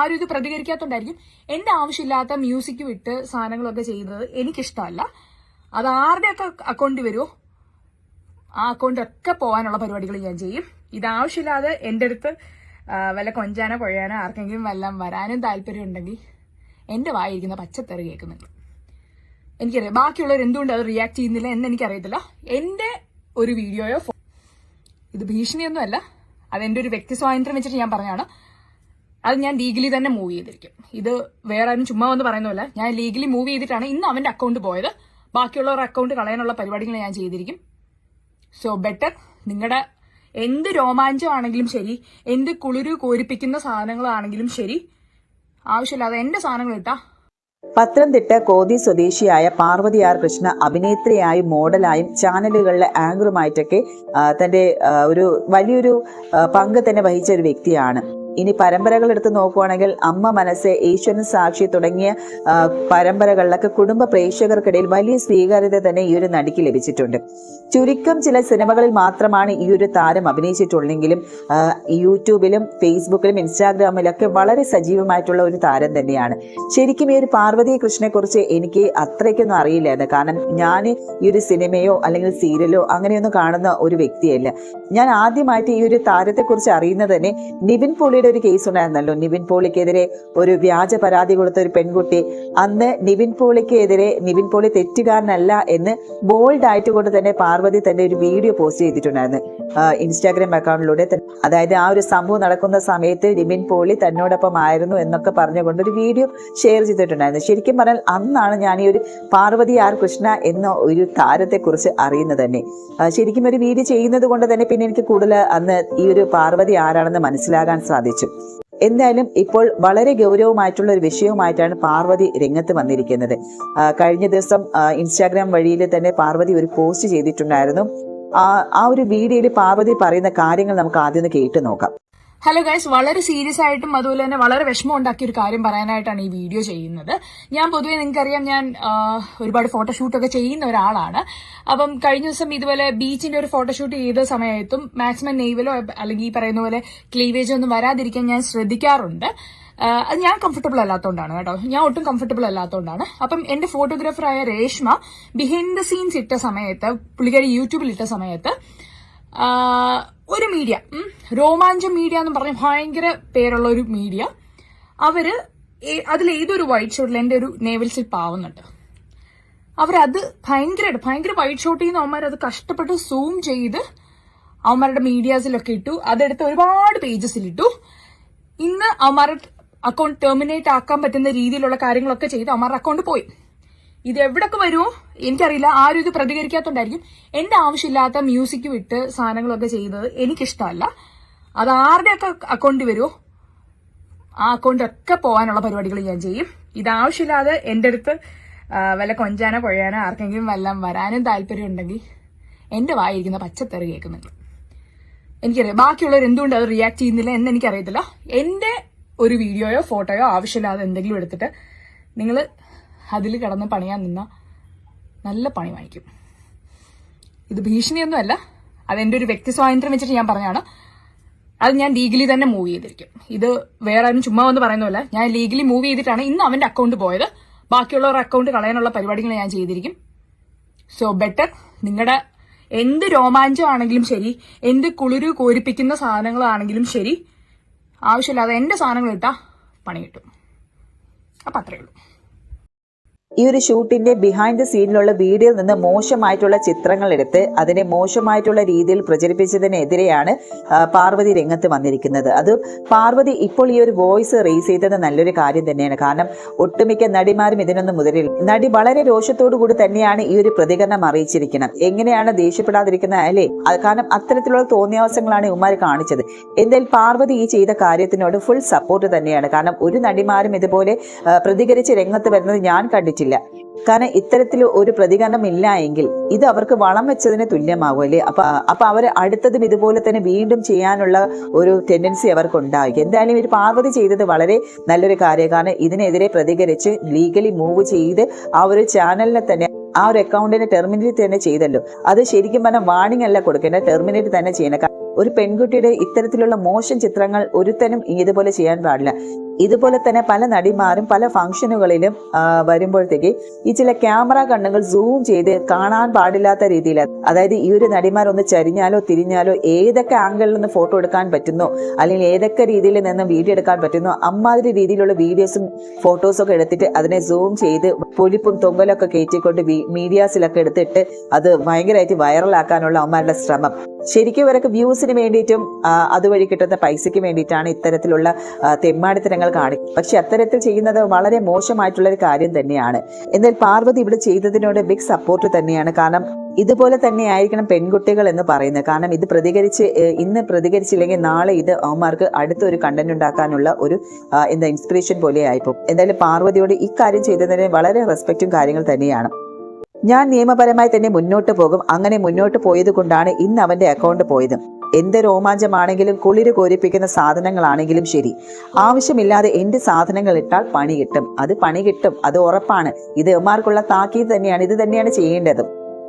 ആരും ഇത് പ്രതികരിക്കാത്തോണ്ടായിരിക്കും. എന്റെ ആവശ്യമില്ലാത്ത മ്യൂസിക് വിട്ട് സാധനങ്ങളൊക്കെ ചെയ്യുന്നത് എനിക്കിഷ്ടമല്ല. അത് ആരുടെയൊക്കെ അക്കൗണ്ട് വരുമോ ആ അക്കൗണ്ടൊക്കെ പോകാനുള്ള പരിപാടികൾ ഞാൻ ചെയ്യും. ഇതാവശ്യമില്ലാതെ എന്റെ അടുത്ത് വല്ല കൊഞ്ചാനോ കൊഴയാനോ ആർക്കെങ്കിലും വല്ലതും വരാനും താല്പര്യം ഉണ്ടെങ്കിൽ എന്റെ വായിരിക്കുന്ന പച്ചത്തെറി കേൾക്കുന്നുണ്ട്. എനിക്കറിയാം. ബാക്കിയുള്ളവർ എന്തുകൊണ്ട് അത് റിയാക്ട് ചെയ്യുന്നില്ല എന്ന് എനിക്കറിയത്തില്ല. എന്റെ ഒരു വീഡിയോയോ ഇത് ഭീഷണിയൊന്നുമല്ല. അതെന്റെ ഒരു വ്യക്തി സ്വാതന്ത്ര്യം വെച്ചിട്ട് ഞാൻ പറഞ്ഞാണ് അത് ഞാൻ ലീഗലി തന്നെ മൂവ് ചെയ്തിരിക്കും. ഇത് വേറെ ആരും ചുമ്മാ വന്ന് പറയുന്നില്ല ഞാൻ ലീഗലി മൂവ് ചെയ്തിട്ടാണ് ഇന്ന് അവന്റെ അക്കൗണ്ട് പോയത്. ബാക്കിയുള്ളവരുടെ അക്കൗണ്ട് കളയാനുള്ള പരിപാടികൾ ഞാൻ ചെയ്തിരിക്കും. സോ ബെറ്റർ നിങ്ങളുടെ എന്ത് രോമാഞ്ചമാണെങ്കിലും ശരി എന്ത് കുളിരു കോരിപ്പിക്കുന്ന സാധനങ്ങളാണെങ്കിലും ശരി ആവശ്യമില്ലാതെ എന്റെ സാധനങ്ങൾ ഇട്ടാ. പത്തനംതിട്ട കോതി സ്വദേശിയായ പാർവതി ആർ കൃഷ്ണ അഭിനേത്രിയായും മോഡലായും ചാനലുകളിലെ ആങ്കറുമായിട്ടൊക്കെ തന്റെ ഒരു വലിയൊരു പങ്ക് തന്നെ വഹിച്ച ഒരു വ്യക്തിയാണ്. ഇനി പരമ്പരകൾ എടുത്ത് നോക്കുവാണെങ്കിൽ അമ്മ മനസ്സ് ഈശ്വരൻ സാക്ഷി തുടങ്ങിയ പരമ്പരകളിലൊക്കെ കുടുംബ പ്രേക്ഷകർക്കിടയിൽ വലിയ സ്വീകാര്യത തന്നെ ഈ ഒരു നടിക്ക് ലഭിച്ചിട്ടുണ്ട്. ചുരുക്കം ചില സിനിമകളിൽ മാത്രമാണ് ഈ ഒരു താരം അഭിനയിച്ചിട്ടുള്ളെങ്കിലും യൂട്യൂബിലും ഫേസ്ബുക്കിലും ഇൻസ്റ്റാഗ്രാമിലൊക്കെ വളരെ സജീവമായിട്ടുള്ള ഒരു താരം തന്നെയാണ്. ശരിക്കും ഈ ഒരു പാർവതി കൃഷ്ണനെക്കുറിച്ച് എനിക്ക് അത്രയ്ക്കൊന്നും അറിയില്ലായിരുന്നു. കാരണം ഞാൻ ഈ ഒരു സിനിമയോ അല്ലെങ്കിൽ സീരിയലോ അങ്ങനെയൊന്നും കാണുന്ന ഒരു വ്യക്തിയല്ല. ഞാൻ ആദ്യമായിട്ട് ഈ ഒരു താരത്തെക്കുറിച്ച് അറിയുന്നത് തന്നെ നിവിൻ പോളിയുടെ ഒരു കേസ് ഉണ്ടായിരുന്നല്ലോ. നിവിൻ പോളിക്കെതിരെ ഒരു വ്യാജ പരാതി കൊടുത്ത ഒരു പെൺകുട്ടി. അന്ന് നിവിൻ പോളിക്കെതിരെ നിവിൻ പോളി തെറ്റുകാരനല്ല എന്ന് ബോൾഡ് ആയിട്ട് കൊണ്ട് തന്നെ പാർവതി തന്റെ ഒരു വീഡിയോ പോസ്റ്റ് ചെയ്തിട്ടുണ്ടായിരുന്നു. ഇൻസ്റ്റാഗ്രാം അക്കൗണ്ടിലൂടെ അതായത് ആ ഒരു സംഭവം നടക്കുന്ന സമയത്ത് നിവിൻ പോളി തന്നോടൊപ്പം ആയിരുന്നു എന്നൊക്കെ പറഞ്ഞുകൊണ്ട് ഒരു വീഡിയോ ഷെയർ ചെയ്തിട്ടുണ്ടായിരുന്നു. ശരിക്കും പറഞ്ഞാൽ അന്നാണ് ഞാൻ ഈ ഒരു പാർവതി ആർ കൃഷ്ണ എന്ന ഒരു താരത്തെ കുറിച്ച് അറിയുന്നത് തന്നെ. ശരിക്കും ഒരു വീഡിയോ ചെയ്യുന്നത് കൊണ്ട് തന്നെ പിന്നെ എനിക്ക് കൂടുതൽ അന്ന് ഈ ഒരു പാർവതി ആരാണെന്ന് മനസ്സിലാകാൻ സാധിച്ചു എന്തായാലും ഇപ്പോൾ വളരെ ഗൗരവമായിട്ടുള്ള ഒരു വിഷയവുമായിട്ടാണ് പാർവതി രംഗത്ത് വന്നിരിക്കുന്നത്. കഴിഞ്ഞ ദിവസം ഇൻസ്റ്റാഗ്രാം വഴിയിൽ തന്നെ പാർവതി ഒരു പോസ്റ്റ് ചെയ്തിട്ടുണ്ടായിരുന്നു. ആ ഒരു വീഡിയോയിൽ പാർവതി പറയുന്ന കാര്യങ്ങൾ നമുക്ക് ആദ്യം ഒന്ന് കേട്ടു നോക്കാം. ഹലോ ഗൈസ് വളരെ സീരിയസ് ആയിട്ടും അതുപോലെ തന്നെ വളരെ വിഷമം ഉണ്ടാക്കിയ ഒരു കാര്യം പറയാനായിട്ടാണ് ഈ വീഡിയോ ചെയ്യുന്നത്. ഞാൻ പൊതുവെ നിങ്ങൾക്കറിയാം ഞാൻ ഒരുപാട് ഫോട്ടോഷൂട്ടൊക്കെ ചെയ്യുന്ന ഒരാളാണ്. അപ്പം കഴിഞ്ഞ ദിവസം ഇതുപോലെ ബീച്ചിന്റെ ഒരു ഫോട്ടോഷൂട്ട് ചെയ്ത സമയത്തും മാക്സിമം നെയ്വലോ അല്ലെങ്കിൽ ഈ പറയുന്ന പോലെ ക്ലീവേജോ ഒന്നും വരാതിരിക്കാൻ ഞാൻ ശ്രദ്ധിക്കാറുണ്ട്. അത് ഞാൻ കംഫർട്ടബിൾ അല്ലാത്തതുകൊണ്ടാണ് കേട്ടോ. ഞാൻ ഒട്ടും കംഫർട്ടബിൾ അല്ലാത്തതുകൊണ്ടാണ് അപ്പം എന്റെ ഫോട്ടോഗ്രാഫറായ രേഷ്മ ബിഹൈൻഡ് ദ സീൻസ് ഇട്ട സമയത്ത് പുള്ളിക്കാരി യൂട്യൂബിൽ ഇട്ട സമയത്ത് ഒരു മീഡിയ രോമാഞ്ച മീഡിയ എന്ന് പറഞ്ഞ ഭയങ്കര പേരുള്ള ഒരു മീഡിയ. അവർ അതിൽ ഏതൊരു വൈറ്റ് ഷോട്ടിൽ എന്റെ ഒരു നേവൽ സ്ലിപ്പ് ആവുന്നുണ്ട് അവരത് ഭയങ്കരമായിട്ട് ഭയങ്കര വൈറ്റ് ഷോട്ട് ചെയ്യുന്ന അവന്മാർ അത് കഷ്ടപ്പെട്ട് സൂം ചെയ്ത് അവന്മാരുടെ മീഡിയാസിലൊക്കെ ഇട്ടു. അതെടുത്ത് ഒരുപാട് പേജസിൽ ഇട്ടു. ഇന്ന് അവന്മാരുടെ അക്കൗണ്ട് ടെർമിനേറ്റ് ആക്കാൻ പറ്റുന്ന രീതിയിലുള്ള കാര്യങ്ങളൊക്കെ ചെയ്ത് അവന്മാരുടെ അക്കൗണ്ട് പോയി. ഇത് എവിടൊക്കെ വരുമോ എനിക്കറിയില്ല. ആരും ഇത് പ്രതികരിക്കാത്തോണ്ടായിരിക്കും. എന്റെ ആവശ്യമില്ലാത്ത മ്യൂസിക് വിട്ട് സാധനങ്ങളൊക്കെ ചെയ്യുന്നത് എനിക്കിഷ്ടമല്ല. അത് ആരുടെയൊക്കെ അക്കൗണ്ടിൽ വരുമോ ആ അക്കൗണ്ടൊക്കെ പോകാനുള്ള പരിപാടികൾ ഞാൻ ചെയ്യും. ഇത് ആവശ്യമില്ലാതെ എന്റെ അടുത്ത് വല്ല കൊഞ്ചാനോ കൊഴയാനോ ആർക്കെങ്കിലും വല്ലം വരാനും താല്പര്യം ഉണ്ടെങ്കിൽ എന്റെ വായിരിക്കുന്ന പച്ചത്തെറി കേൾക്കുന്നുണ്ട്. എനിക്കറിയാം. ബാക്കിയുള്ളവർ എന്തുകൊണ്ട് അത് റിയാക്ട് ചെയ്യുന്നില്ല എന്ന് എനിക്കറിയത്തില്ല. എന്റെ ഒരു വീഡിയോയോ ഫോട്ടോയോ ആവശ്യമില്ലാതെ എന്തെങ്കിലും എടുത്തിട്ട് നിങ്ങൾ അതിൽ കിടന്ന് പണിയാൻ നിന്ന നല്ല പണി വാങ്ങിക്കും. ഇത് ഭീഷണിയൊന്നുമല്ല. അത് എന്റെ ഒരു വ്യക്തി സ്വാതന്ത്ര്യം വെച്ചിട്ട് ഞാൻ പറഞ്ഞാണ് അത് ഞാൻ ലീഗലി തന്നെ മൂവ് ചെയ്തിരിക്കും. ഇത് വേറെ ആരും ചുമ്മാ വന്ന് പറയുന്നതല്ല. ഞാൻ ലീഗലി മൂവ് ചെയ്തിട്ടാണ് ഇന്ന് അവന്റെ അക്കൗണ്ട് പോയത്. ബാക്കിയുള്ളവരുടെ അക്കൗണ്ട് കളയാനുള്ള പരിപാടികൾ ഞാൻ ചെയ്തിരിക്കും. സോ ബെറ്റർ നിങ്ങളുടെ എന്ത് രോമാഞ്ചമാണെങ്കിലും ശരി എന്ത് കുളിരു കോരിപ്പിക്കുന്ന സാധനങ്ങളാണെങ്കിലും ശരി ആവശ്യമില്ലാതെ എന്റെ സാധനങ്ങൾ ഇട്ടാ പണി കിട്ടും. അപ്പൊ അത്രയേ ഉള്ളൂ. ഈ ഒരു ഷൂട്ടിന്റെ ബിഹൈൻഡ് ദ സീനിലുള്ള വീഡിയോയിൽ നിന്ന് മോശമായിട്ടുള്ള ചിത്രങ്ങൾ എടുത്ത് അതിനെ മോശമായിട്ടുള്ള രീതിയിൽ പ്രചരിപ്പിച്ചതിനെതിരെയാണ് പാർവതി രംഗത്ത് വന്നിരിക്കുന്നത്. അത് പാർവതി ഇപ്പോൾ ഈ ഒരു വോയിസ് റേസ് ചെയ്തത് നല്ലൊരു കാര്യം തന്നെയാണ്. കാരണം ഒട്ടുമിക്ക നടിമാരും ഇതിനൊന്നും മുതിരില്ല നടി വളരെ രോഷത്തോടു കൂടി തന്നെയാണ് ഈ ഒരു പ്രതികരണം അറിയിച്ചിരിക്കുന്നത്. എങ്ങനെയാണ് ദേഷ്യപ്പെടാതിരിക്കുന്നത് അല്ലേ? കാരണം അത്തരത്തിലുള്ള തോന്നിയാവസങ്ങളാണ് ഇവന്മാർ കാണിച്ചത്. എന്തായാലും പാർവതി ഈ ചെയ്ത കാര്യത്തിനോട് ഫുൾ സപ്പോർട്ട് തന്നെയാണ്. കാരണം ഒരു നടിമാരും ഇതുപോലെ പ്രതികരിച്ച് രംഗത്ത് വരുന്നത് ഞാൻ കണ്ടിട്ടില്ല കാരണം ഇത്തരത്തിൽ ഒരു പ്രതികരണം ഇല്ല എങ്കിൽ ഇത് അവർക്ക് വളം വെച്ചതിന് തുല്യമാകും അല്ലേ? അപ്പൊ അപ്പൊ അവർ അടുത്തതും ഇതുപോലെ തന്നെ വീണ്ടും ചെയ്യാനുള്ള ഒരു ടെൻഡൻസി അവർക്ക് ഉണ്ടാകും എന്തായാലും ഇവർ പാർവതി ചെയ്തത് വളരെ നല്ലൊരു കാര്യം. കാരണം ഇതിനെതിരെ പ്രതികരിച്ച് ലീഗലി മൂവ് ചെയ്ത് ആ ഒരു ചാനലിനെ തന്നെ ആ ഒരു അക്കൗണ്ടിനെ ടെർമിനേറ്റ് തന്നെ ചെയ്തല്ലോ. അത് ശരിക്കും പറഞ്ഞാൽ വാണിംഗ് അല്ല കൊടുക്കേണ്ട ടെർമിനേറ്റ് തന്നെ ചെയ്യണം. ഒരു പെൺകുട്ടിയുടെ ഇത്തരത്തിലുള്ള മോശം ചിത്രങ്ങൾ ഒരുത്തനും ഇതുപോലെ ചെയ്യാൻ പാടില്ല. ഇതുപോലെ തന്നെ പല നടിമാരും പല ഫംഗ്ഷനുകളിലും വരുമ്പോഴത്തേക്ക് ഈ ചില ക്യാമറ കണ്ണുകൾ സൂം ചെയ്ത് കാണാൻ പാടില്ലാത്ത രീതിയിൽ അതായത് ഈ ഒരു നടിമാർ ഒന്ന് ചരിഞ്ഞാലോ തിരിഞ്ഞാലോ ഏതൊക്കെ ആംഗിളിൽ നിന്ന് ഫോട്ടോ എടുക്കാൻ പറ്റുന്നു അല്ലെങ്കിൽ ഏതൊക്കെ രീതിയിൽ നിന്ന് വീഡിയോ എടുക്കാൻ പറ്റുന്നു അമ്മാതിരി രീതിയിലുള്ള വീഡിയോസും ഫോട്ടോസും ഒക്കെ എടുത്തിട്ട് അതിനെ സൂം ചെയ്ത് പൊലിപ്പും തൊങ്ങലൊക്കെ കയറ്റിക്കൊണ്ട് മീഡിയാസിലൊക്കെ എടുത്തിട്ട് അത് ഭയങ്കരമായിട്ട് വൈറലാക്കാനുള്ള അമ്മമാരുടെ ശ്രമം. ശരിക്കും ഇവരൊക്കെ വ്യൂസിന് വേണ്ടിയിട്ടും അതുവഴി കിട്ടുന്ന പൈസയ്ക്ക് വേണ്ടിയിട്ടാണ് ഇത്തരത്തിലുള്ള ആ, തെമ്മാടിത്തരങ്ങൾ കാണിക്കും. പക്ഷെ അത്തരത്തിൽ ചെയ്യുന്നത് വളരെ മോശമായിട്ടുള്ള ഒരു കാര്യം തന്നെയാണ്. എന്നാൽ പാർവതി ഇവിടെ ചെയ്തതിനോട് ബിഗ് സപ്പോർട്ട് തന്നെയാണ്. കാരണം ഇതുപോലെ തന്നെ ആയിരിക്കണം പെൺകുട്ടികൾ എന്ന് പറയുന്നത്. കാരണം ഇത് പ്രതികരിച്ച് ഇന്ന് പ്രതികരിച്ചില്ലെങ്കിൽ നാളെ ഇത് അവന്മാർക്ക് അടുത്തൊരു കണ്ടന്റ് ഉണ്ടാക്കാനുള്ള ഒരു എന്താ ഇൻസ്പിറേഷൻ പോലെ ആയിപ്പോ എന്തായാലും പാർവതിയോട് ഇക്കാര്യം ചെയ്തതിന് വളരെ റെസ്പെക്റ്റും കാര്യങ്ങൾ തന്നെയാണ്. ഞാൻ നിയമപരമായി തന്നെ മുന്നോട്ട് പോകും. അങ്ങനെ മുന്നോട്ട് പോയത് കൊണ്ടാണ് ഇന്ന് അവന്റെ അക്കൗണ്ട് പോയത്. എന്ത് രോമാഞ്ചമാണെങ്കിലും കുളിര് കോരിപ്പിക്കുന്ന സാധനങ്ങളാണെങ്കിലും ശരി. ആവശ്യമില്ലാതെ എന്ത് സാധനങ്ങൾ ഇട്ടാൽ പണി കിട്ടും. അത് പണി കിട്ടും. അത് ഉറപ്പാണ്. ഇത് എമാർക്കുള്ള താക്കീത് തന്നെയാണ്. ഇത് തന്നെയാണ് ചെയ്യേണ്ടത്.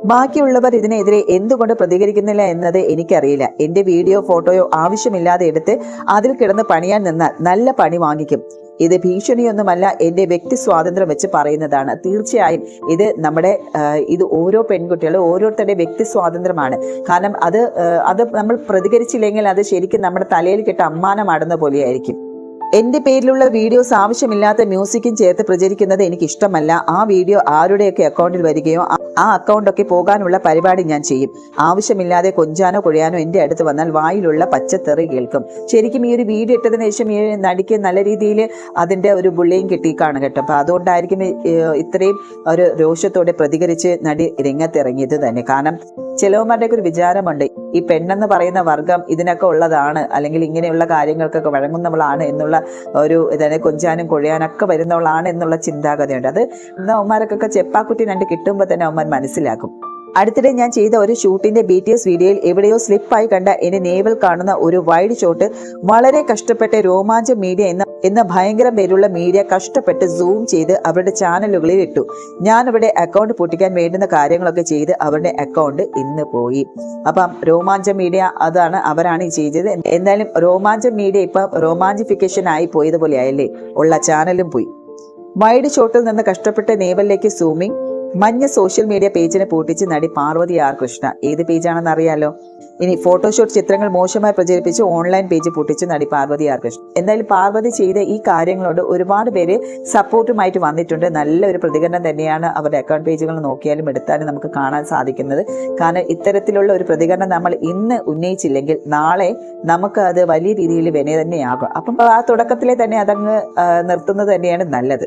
ബാക്കിയുള്ളവർ ഇതിനെതിരെ എന്തുകൊണ്ട് പ്രതികരിക്കുന്നില്ല എന്നത് എനിക്കറിയില്ല. എന്റെ വീഡിയോ ഫോട്ടോയോ ആവശ്യമില്ലാതെ എടുത്ത് അതിൽ കിടന്ന് പണിയാൻ നിന്നാൽ നല്ല പണി വാങ്ങിക്കും. ഇത് ഭീഷണിയൊന്നുമല്ല എന്റെ വ്യക്തി സ്വാതന്ത്ര്യം വെച്ച് പറയുന്നതാണ്. തീർച്ചയായും ഇത് നമ്മുടെ ഇത് ഓരോ പെൺകുട്ടികളും ഓരോരുത്തരുടെ വ്യക്തി സ്വാതന്ത്ര്യമാണ്. കാരണം അത് അത് നമ്മൾ പ്രതികരിച്ചില്ലെങ്കിൽ അത് ശരിക്കും നമ്മുടെ തലയിൽ കിട്ട അമ്മാനമാടുന്ന പോലെയായിരിക്കും. എന്റെ പേരിലുള്ള വീഡിയോസ് ആവശ്യമില്ലാത്ത മ്യൂസിക്കും ചേർത്ത് പ്രചരിക്കുന്നത് എനിക്ക് ഇഷ്ടമല്ല ആ വീഡിയോ ആരുടെയൊക്കെ അക്കൗണ്ടിൽ വരികയോ ആ- അക്കൗണ്ടൊക്കെ പോകാനുള്ള പരിപാടി ഞാൻ ചെയ്യും. ആവശ്യമില്ലാതെ കൊഞ്ചാനോ കൊഴിയാനോ എന്റെ അടുത്ത് വന്നാൽ വായിലുള്ള പച്ചത്തെറി കേൾക്കും. ശരിക്കും ഈ ഒരു വീഡിയോ ഇട്ടതിന് ശേഷം ഈ നടിക്ക് നല്ല രീതിയിൽ അതിന്റെ ഒരു ബുള്ളിയും കിട്ടിക്കാണ് കേട്ടോ. അപ്പൊ അതുകൊണ്ടായിരിക്കും ഇത്രയും ഒരു രോഷത്തോടെ പ്രതികരിച്ച് നടി രംഗത്തിറങ്ങിയത് തന്നെ. കാരണം ചിലവന്മാരുടെയൊക്കെ ഒരു വിചാരമുണ്ട്. ഈ പെണ്ണെന്ന് പറയുന്ന വർഗം ഇതിനൊക്കെ ഉള്ളതാണ് അല്ലെങ്കിൽ ഇങ്ങനെയുള്ള കാര്യങ്ങൾക്കൊക്കെ വഴങ്ങുന്നവളാണ് എന്നുള്ള ഒരു ഇതാണ് കൊഞ്ചാനും കൊഴിയാനൊക്കെ വരുന്നവളാണ് എന്നുള്ള ചിന്താഗതിയുണ്ട്. അത് അവന്മാർക്കൊക്കെ ചെപ്പാക്കുട്ടി രണ്ട് കിട്ടുമ്പോൾ തന്നെ അവന്മാർ മനസ്സിലാക്കും. അടുത്തിടെ ഞാൻ ചെയ്ത ഒരു ഷൂട്ടിന്റെ ബി ടി എസ് വീഡിയോയിൽ എവിടെയോ സ്ലിപ്പായി കണ്ട എന്റെ നേവൽ കാണുന്ന ഒരു വൈഡ് ഷോട്ട് വളരെ കഷ്ടപ്പെട്ട് രോമാഞ്ച മീഡിയ എന്ന എന്ന ഭയങ്കര പേരുള്ള മീഡിയ കഷ്ടപ്പെട്ട് സൂം ചെയ്ത് അവരുടെ ചാനലുകളിൽ ഇട്ടു. ഞാൻ അവിടെ അക്കൗണ്ട് പൊട്ടിക്കാൻ വേണ്ടുന്ന കാര്യങ്ങളൊക്കെ ചെയ്ത് അവരുടെ അക്കൗണ്ട് ഇന്ന് പോയി. അപ്പം രോമാഞ്ച മീഡിയ അതാണ് അവരാണ് ഈ ചെയ്തത്. എന്തായാലും രോമാഞ്ച മീഡിയ ഇപ്പം റോമാഞ്ചിഫിക്കേഷൻ ആയി പോയതുപോലെ ആയല്ലേ ഉള്ള ചാനലും പോയി. വൈഡ് ഷോട്ടിൽ നിന്ന് കഷ്ടപ്പെട്ട് നേവലിലേക്ക് സൂമിങ് മഞ്ഞ സോഷ്യൽ മീഡിയ പേജിനെ പൂട്ടിച്ച് നടി പാർവതി ആർ കൃഷ്ണ. ഏത് പേജാണെന്ന് അറിയാലോ? ഇനി ഫോട്ടോഷൂട്ട് ചിത്രങ്ങൾ മോശമായി പ്രചരിപ്പിച്ച് ഓൺലൈൻ പേജ് പൂട്ടിച്ച് നടി പാർവതി ആർ കൃഷ്ണ. എന്തായാലും പാർവതി ചെയ്ത ഈ കാര്യങ്ങളോട് ഒരുപാട് പേര് സപ്പോർട്ടുമായിട്ട് വന്നിട്ടുണ്ട്. നല്ലൊരു പ്രതികരണം തന്നെയാണ് അവരുടെ അക്കൗണ്ട് പേജുകൾ നോക്കിയാലും എടുത്താലും നമുക്ക് കാണാൻ സാധിക്കുന്നത്. കാരണം ഇത്തരത്തിലുള്ള ഒരു പ്രതികരണം നമ്മൾ ഇന്ന് ഉന്നയിച്ചില്ലെങ്കിൽ നാളെ നമുക്ക് അത് വലിയ രീതിയിൽ വിന തന്നെയാകും അപ്പം ആ തുടക്കത്തിലെ തന്നെ അതങ്ങ് നിർത്തുന്നത് തന്നെയാണ് നല്ലത്.